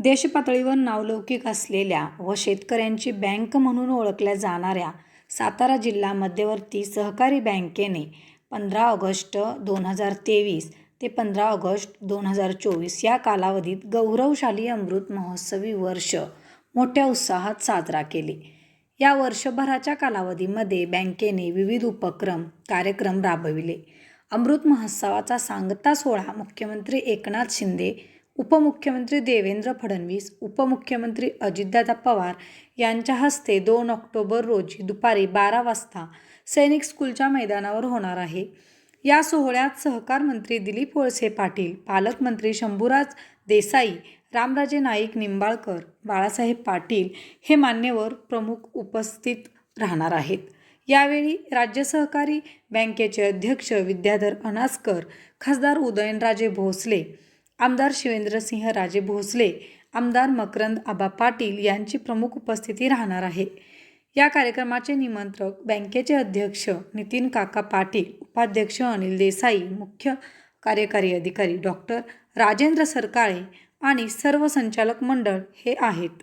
देशपातळीवर नावलौकिक असलेल्या व शेतकऱ्यांची बँक म्हणून ओळखल्या जाणाऱ्या सातारा जिल्हा मध्यवर्ती सहकारी बँकेने पंधरा ऑगस्ट दोन हजार तेवीस ते पंधरा ऑगस्ट दोन हजार चोवीस या कालावधीत गौरवशाली अमृत महोत्सवी वर्ष मोठ्या उत्साहात साजरा केले. या वर्षभराच्या कालावधीमध्ये बँकेने विविध उपक्रम कार्यक्रम राबविले. अमृत महोत्सवाचा सांगता सोहळा मुख्यमंत्री एकनाथ शिंदे उपमुख्यमंत्री देवेंद्र फडणवीस उपमुख्यमंत्री अजितदादा पवार यांच्या हस्ते दोन ऑक्टोबर रोजी दुपारी बारा वाजता सैनिक स्कूलच्या मैदानावर होणार आहे. या सोहळ्यात सहकार मंत्री दिलीप वळसे पाटील पालकमंत्री शंभूराज देसाई रामराजे नाईक निंबाळकर बाळासाहेब पाटील हे मान्यवर प्रमुख उपस्थित राहणार आहेत. यावेळी राज्य सहकारी बँकेचे अध्यक्ष विद्याधर अनासकर खासदार उदयनराजे भोसले आमदार शिवेंद्रसिंह राजे भोसले आमदार मकरंद आबा पाटील यांची प्रमुख उपस्थिती राहणार आहे. या कार्यक्रमाचे निमंत्रक बँकेचे अध्यक्ष नितीन काका पाटील उपाध्यक्ष अनिल देसाई मुख्य कार्यकारी अधिकारी डॉक्टर राजेंद्र सरकाळे आणि सर्व संचालक मंडळ हे आहेत.